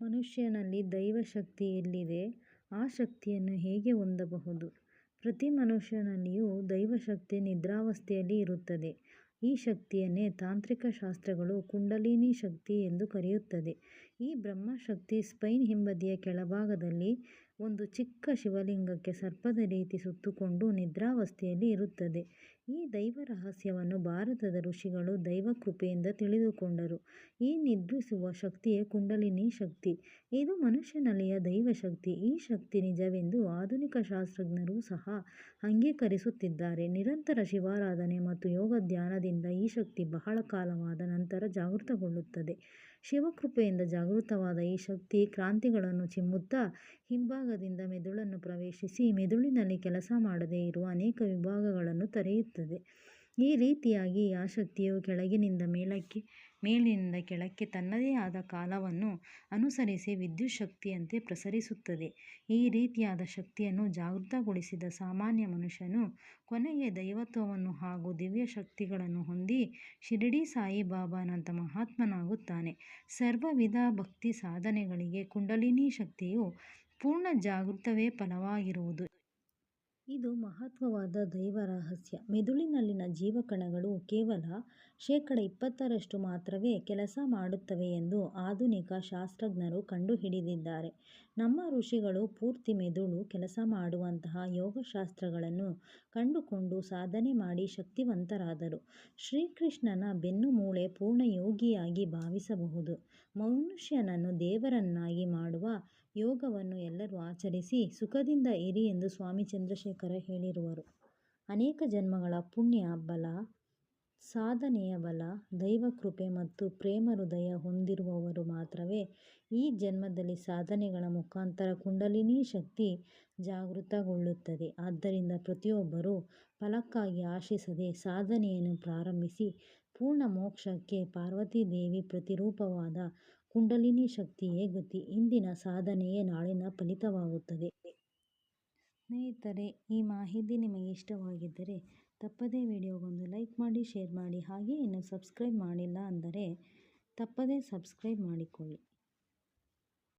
ಮನುಷ್ಯನಲ್ಲಿ ದೈವ ಶಕ್ತಿ ಎಲ್ಲಿದೆ? ಆ ಶಕ್ತಿಯನ್ನು ಹೇಗೆ ಹೊಂದಬಹುದು? ಪ್ರತಿ ಮನುಷ್ಯನಲ್ಲಿಯೂ ದೈವಶಕ್ತಿ ನಿದ್ರಾವಸ್ಥೆಯಲ್ಲಿ ಇರುತ್ತದೆ. ಈ ಶಕ್ತಿಯನ್ನೇ ತಾಂತ್ರಿಕ ಶಾಸ್ತ್ರಗಳು ಕುಂಡಲಿನಿ ಶಕ್ತಿ ಎಂದು ಕರೆಯುತ್ತದೆ. ಈ ಬ್ರಹ್ಮಶಕ್ತಿ ಸ್ಪೈನ್ ಹಿಂಬದಿಯ ಕೆಳಭಾಗದಲ್ಲಿ ಒಂದು ಚಿಕ್ಕ ಶಿವಲಿಂಗಕ್ಕೆ ಸರ್ಪದ ರೀತಿ ಸುತ್ತುಕೊಂಡು ನಿದ್ರಾವಸ್ಥೆಯಲ್ಲಿ ಇರುತ್ತದೆ. ಈ ದೈವ ರಹಸ್ಯವನ್ನು ಭಾರತದ ಋಷಿಗಳು ದೈವ ಕೃಪೆಯಿಂದ ತಿಳಿದುಕೊಂಡರು. ಈ ನಿದ್ರಿಸುವ ಶಕ್ತಿಯೇ ಕುಂಡಲಿನಿ ಶಕ್ತಿ. ಇದು ಮನುಷ್ಯನಲ್ಲಿಯ ದೈವಶಕ್ತಿ. ಈ ಶಕ್ತಿ ನಿಜವೆಂದು ಆಧುನಿಕ ಶಾಸ್ತ್ರಜ್ಞರೂ ಸಹ ಅಂಗೀಕರಿಸುತ್ತಿದ್ದಾರೆ. ನಿರಂತರ ಶಿವಾರಾಧನೆ ಮತ್ತು ಯೋಗ ಧ್ಯಾನದಿಂದ ಈ ಶಕ್ತಿ ಬಹಳ ಕಾಲವಾದ ನಂತರ ಜಾಗೃತಗೊಳ್ಳುತ್ತದೆ. ಶಿವಕೃಪೆಯಿಂದ ಜಾಗೃತವಾದ ಈ ಶಕ್ತಿ ಕ್ರಾಂತಿಗಳನ್ನು ಚಿಮ್ಮುತ್ತಾ ಹಿಂಭಾಗದಿಂದ ಮೆದುಳನ್ನು ಪ್ರವೇಶಿಸಿ ಮೆದುಳಿನಲ್ಲಿ ಕೆಲಸ ಮಾಡದೇ ಇರುವ ಅನೇಕ ವಿಭಾಗಗಳನ್ನು ತೆರೆಯುತ್ತದೆ. ಈ ರೀತಿಯಾಗಿ ಆ ಶಕ್ತಿಯು ಕೆಳಗಿನಿಂದ ಮೇಲಕ್ಕೆ, ಮೇಲಿನಿಂದ ಕೆಳಕ್ಕೆ ತನ್ನದೇ ಆದ ಕಾಲವನ್ನು ಅನುಸರಿಸಿ ವಿದ್ಯುತ್ ಶಕ್ತಿಯಂತೆ ಪ್ರಸರಿಸುತ್ತದೆ. ಈ ರೀತಿಯಾದ ಶಕ್ತಿಯನ್ನು ಜಾಗೃತಗೊಳಿಸಿದ ಸಾಮಾನ್ಯ ಮನುಷ್ಯನು ಕೊನೆಗೆ ದೈವತ್ವವನ್ನು ಹಾಗೂ ದಿವ್ಯ ಶಕ್ತಿಗಳನ್ನು ಹೊಂದಿ ಶಿರಡಿ ಸಾಯಿಬಾಬಾನಂಥ ಮಹಾತ್ಮನಾಗುತ್ತಾನೆ. ಸರ್ವವಿಧ ಭಕ್ತಿ ಸಾಧನೆಗಳಿಗೆ ಕುಂಡಲಿನಿ ಶಕ್ತಿಯ ಪೂರ್ಣ ಜಾಗೃತವೇ ಫಲವಾಗಿರುವುದು. ಇದು ಮಹತ್ವವಾದ ದೈವ ರಹಸ್ಯ. ಮೆದುಳಿನಲ್ಲಿನ ಜೀವಕಣಗಳು ಕೇವಲ ಶೇಕಡ ಇಪ್ಪತ್ತರಷ್ಟು ಮಾತ್ರವೇ ಕೆಲಸ ಮಾಡುತ್ತವೆ ಎಂದು ಆಧುನಿಕ ಶಾಸ್ತ್ರಜ್ಞರು ಕಂಡುಹಿಡಿದಿದ್ದಾರೆ. ನಮ್ಮ ಋಷಿಗಳು ಪೂರ್ತಿ ಮೆದುಳು ಕೆಲಸ ಮಾಡುವಂತಹ ಯೋಗಶಾಸ್ತ್ರಗಳನ್ನು ಕಂಡುಕೊಂಡು ಸಾಧನೆ ಮಾಡಿ ಶಕ್ತಿವಂತರಾದರು. ಶ್ರೀಕೃಷ್ಣನ ಬೆನ್ನುಮೂಳೆ ಪೂರ್ಣ ಯೋಗಿಯಾಗಿ ಭಾವಿಸಬಹುದು. ಮನುಷ್ಯನನ್ನು ದೇವರನ್ನಾಗಿ ಮಾಡುವ ಯೋಗವನ್ನು ಎಲ್ಲರೂ ಆಚರಿಸಿ ಸುಖದಿಂದ ಇರಿ ಎಂದು ಸ್ವಾಮಿ ಚಂದ್ರಶೇಖರ ಹೇಳಿರುವರು. ಅನೇಕ ಜನ್ಮಗಳ ಪುಣ್ಯ ಬಲ, ಸಾಧನೆಯ ಬಲ, ದೈವಕೃಪೆ ಮತ್ತು ಪ್ರೇಮ ಹೃದಯ ಹೊಂದಿರುವವರು ಮಾತ್ರವೇ ಈ ಜನ್ಮದಲ್ಲಿ ಸಾಧನೆಗಳ ಮುಖಾಂತರ ಕುಂಡಲಿನಿ ಶಕ್ತಿ ಜಾಗೃತಗೊಳ್ಳುತ್ತದೆ. ಆದ್ದರಿಂದ ಪ್ರತಿಯೊಬ್ಬರೂ ಫಲಕ್ಕಾಗಿ ಆಶಿಸದೆ ಸಾಧನೆಯನ್ನು ಪ್ರಾರಂಭಿಸಿ ಪೂರ್ಣ ಮೋಕ್ಷಕ್ಕೆ ಪಾರ್ವತೀದೇವಿ ಪ್ರತಿರೂಪವಾದ ಕುಂಡಲಿನಿ ಶಕ್ತಿಯೇ ಗತಿ. ಇಂದಿನ ಸಾಧನೆಯೇ ನಾಳಿನ ಫಲಿತವಾಗುತ್ತದೆ. ಸ್ನೇಹಿತರೆ ಈ ಮಾಹಿತಿ ನಿಮಗೆ ಇಷ್ಟವಾಗಿದ್ದರೆ ತಪ್ಪದೆ ವಿಡಿಯೋಗೊಂದು ಲೈಕ್ ಮಾಡಿ, ಶೇರ್ ಮಾಡಿ ಹಾಗೆ ಇನ್ನೂ ಸಬ್ಸ್ಕ್ರೈಬ್ ಮಾಡಿಲ್ಲ ಅಂದರೆ ತಪ್ಪದೆ ಸಬ್ಸ್ಕ್ರೈಬ್ ಮಾಡಿಕೊಳ್ಳಿ.